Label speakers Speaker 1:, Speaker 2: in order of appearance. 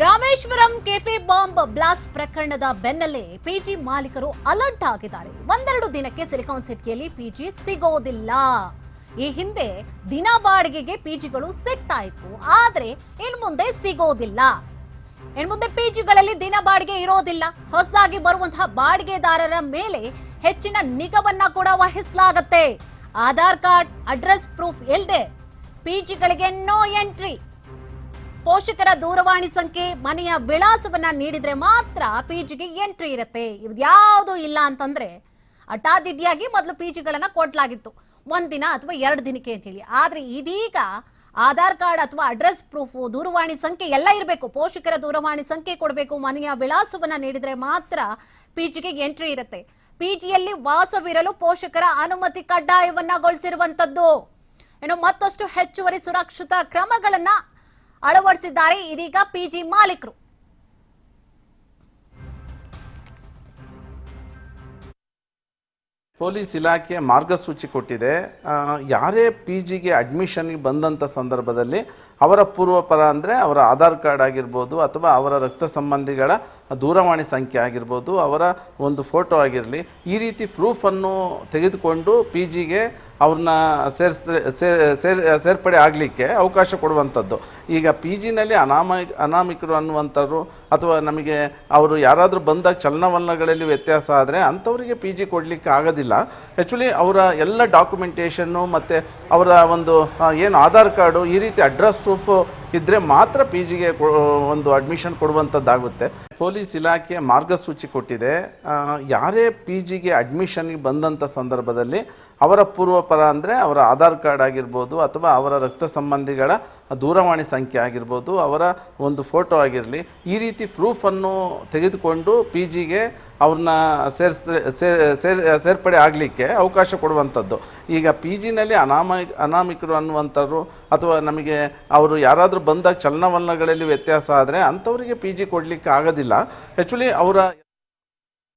Speaker 1: Rameswaram cafe bomb blast ಪ್ರಕರಣದ ಬೆನ್ನಲ್ಲೇ PG ಮಾಲೀಕರು ಅಲರ್ಟ್ ಆಗಿದ್ದಾರೆ. ಒಂದೆರಡು ದಿನಕ್ಕೆ ಸಿಲಿಕಾನ್ ಸಿಟಿಯಲ್ಲಿ ಪಿಜಿ ಸಿಗೋದಿಲ್ಲ. ಈ ಹಿಂದೆ ದಿನ ಬಾಡಿಗೆಗೆ ಪಿಜಿಗಳು ಸಿಗ್ತಾ ಇತ್ತು, ಆದ್ರೆ ಇನ್ ಮುಂದೆ ಸಿಗೋದಿಲ್ಲ. ಇನ್ ಮುಂದೆ ಪಿಜಿಗಳಲ್ಲಿ ದಿನ ಬಾಡಿಗೆ ಇರೋದಿಲ್ಲ. ಹೊಸದಾಗಿ ಬರುವಂತಹ ಬಾಡಿಗೆದಾರರ ಮೇಲೆ ಹೆಚ್ಚಿನ ನಿಗವನ್ನ ಕೂಡ ವಹಿಸಲಾಗತ್ತೆ. ಆಧಾರ್ ಕಾರ್ಡ್, ಅಡ್ರೆಸ್ ಪ್ರೂಫ್ ಇಲ್ಲದೆ ಪಿಜಿಗಳಿಗೆ ನೋ ಎಂಟ್ರಿ. ಪೋಷಕರ ದೂರವಾಣಿ ಸಂಖ್ಯೆ ಮನೆಯ ವಿಳಾಸವನ್ನ ನೀಡಿದ್ರೆ ಮಾತ್ರ ಪಿಜಿಗೆ ಎಂಟ್ರಿ ಇರುತ್ತೆ. ಇವ್ದ್ಯಾವುದು ಇಲ್ಲ ಅಂತಂದ್ರೆ ಹಠಾದಿಡ್ಡಿಯಾಗಿ ಮೊದಲು ಪಿಜಿಗಳನ್ನ ಕೊಡ್ಲಾಗಿತ್ತು. ಒಂದಿನ ಅಥವಾ ಎರಡು ದಿನಕ್ಕೆ ಅಂತೇಳಿ. ಆದ್ರೆ ಇದೀಗ ಆಧಾರ್ ಕಾರ್ಡ್ ಅಥವಾ ಅಡ್ರೆಸ್ ಪ್ರೂಫ್, ದೂರವಾಣಿ ಸಂಖ್ಯೆ ಎಲ್ಲ ಇರಬೇಕು. ಪೋಷಕರ ದೂರವಾಣಿ ಸಂಖ್ಯೆ ಕೊಡಬೇಕು, ಮನೆಯ ವಿಳಾಸವನ್ನ ನೀಡಿದ್ರೆ ಮಾತ್ರ ಪಿಜಿಗೆ ಎಂಟ್ರಿ ಇರುತ್ತೆ. ಪಿಜಿಯಲ್ಲಿ ವಾಸವಿರಲು ಪೋಷಕರ ಅನುಮತಿ ಕಡ್ಡಾಯವನ್ನಗೊಳಿಸಿರುವಂತದ್ದು ಏನು ಮತ್ತಷ್ಟು ಹೆಚ್ಚುವರಿ ಸುರಕ್ಷತಾ ಕ್ರಮಗಳನ್ನ ಅಳವಡಿಸಿದ್ದಾರೆ. ಇದೀಗ ಪಿಜಿ ಮಾಲೀಕರು.
Speaker 2: ಪೊಲೀಸ್ ಇಲಾಖೆ ಮಾರ್ಗಸೂಚಿ ಕೊಟ್ಟಿದೆ. ಯಾರೇ ಪಿ ಜಿಗೆ ಅಡ್ಮಿಷನ್ಗೆ ಬಂದಂಥ ಸಂದರ್ಭದಲ್ಲಿ ಅವರ ಪೂರ್ವಪರ ಅಂದರೆ ಅವರ ಆಧಾರ್ ಕಾರ್ಡ್ ಆಗಿರ್ಬೋದು ಅಥವಾ ಅವರ ರಕ್ತ ಸಂಬಂಧಿಗಳ ದೂರವಾಣಿ ಸಂಖ್ಯೆ ಆಗಿರ್ಬೋದು, ಅವರ ಒಂದು ಫೋಟೋ ಆಗಿರಲಿ, ಈ ರೀತಿ ಪ್ರೂಫನ್ನು ತೆಗೆದುಕೊಂಡು ಪಿ ಜಿಗೆ ಅವ್ರನ್ನ ಸೇರಿಸ್ ಸೇರ್ ಸೇರ್ಪಡೆ ಆಗಲಿಕ್ಕೆ ಅವಕಾಶ ಕೊಡುವಂಥದ್ದು. ಈಗ ಪಿ ಜಿನಲ್ಲಿ ಅನಾಮ ಅನಾಮಿಕರು ಅನ್ನುವಂಥವ್ರು ಅಥವಾ ನಮಗೆ ಅವರು ಯಾರಾದರೂ ಬಂದಾಗ ಚಲನವಲನಗಳಲ್ಲಿ ವ್ಯತ್ಯಾಸ ಆದರೆ ಅಂಥವರಿಗೆ ಪಿ ಜಿ ಕೊಡಲಿಕ್ಕೆ ಆಗೋದಿಲ್ಲ. ಆ್ಯಕ್ಚುಲಿ ಅವರ ಎಲ್ಲ ಡಾಕ್ಯುಮೆಂಟೇಷನ್ನು ಮತ್ತು ಅವರ ಒಂದು ಏನು ಆಧಾರ್ ಕಾರ್ಡು ಈ ರೀತಿ ಅಡ್ರೆಸ್ ಪ್ರೂಫು ಇದ್ದರೆ ಮಾತ್ರ ಪಿ ಜಿಗೆ ಒಂದು ಅಡ್ಮಿಷನ್ ಕೊಡುವಂಥದ್ದಾಗುತ್ತೆ. ಪೊಲೀಸ್ ಇಲಾಖೆ ಮಾರ್ಗಸೂಚಿ ಕೊಟ್ಟಿದೆ. ಯಾರೇ ಪಿ ಜಿಗೆ ಅಡ್ಮಿಷನ್ಗೆ ಬಂದಂಥ ಸಂದರ್ಭದಲ್ಲಿ ಅವರ ಪೂರ್ವಪರ ಅಂದರೆ ಅವರ ಆಧಾರ್ ಕಾರ್ಡ್ ಆಗಿರ್ಬೋದು ಅಥವಾ ಅವರ ರಕ್ತ ಸಂಬಂಧಿಗಳ ದೂರವಾಣಿ ಸಂಖ್ಯೆ ಆಗಿರ್ಬೋದು, ಅವರ ಒಂದು ಫೋಟೋ ಆಗಿರಲಿ, ಈ ರೀತಿ ಪ್ರೂಫನ್ನು ತೆಗೆದುಕೊಂಡು ಪಿ ಜಿಗೆ ಅವ್ರನ್ನ ಸೇರಿಸ್ ಸೇರ್ ಸೇರ್ಪಡೆ ಆಗಲಿಕ್ಕೆ ಅವಕಾಶ ಕೊಡುವಂಥದ್ದು. ಈಗ ಪಿ ಜಿನಲ್ಲಿ ಅನಾಮ ಅನಾಮಿಕರು ಅನ್ನುವಂಥವ್ರು ಅಥವಾ ನಮಗೆ ಅವರು ಯಾರಾದರೂ ಬಂದಾಗ ಚಲನವಲನಗಳಲ್ಲಿ ವ್ಯತ್ಯಾಸ ಆದರೆ ಅಂಥವರಿಗೆ ಪಿ ಜಿ ಕೊಡಲಿಕ್ಕೆ ಆಗೋದಿಲ್ಲ. ಆ್ಯಕ್ಚುಲಿ ಅವರ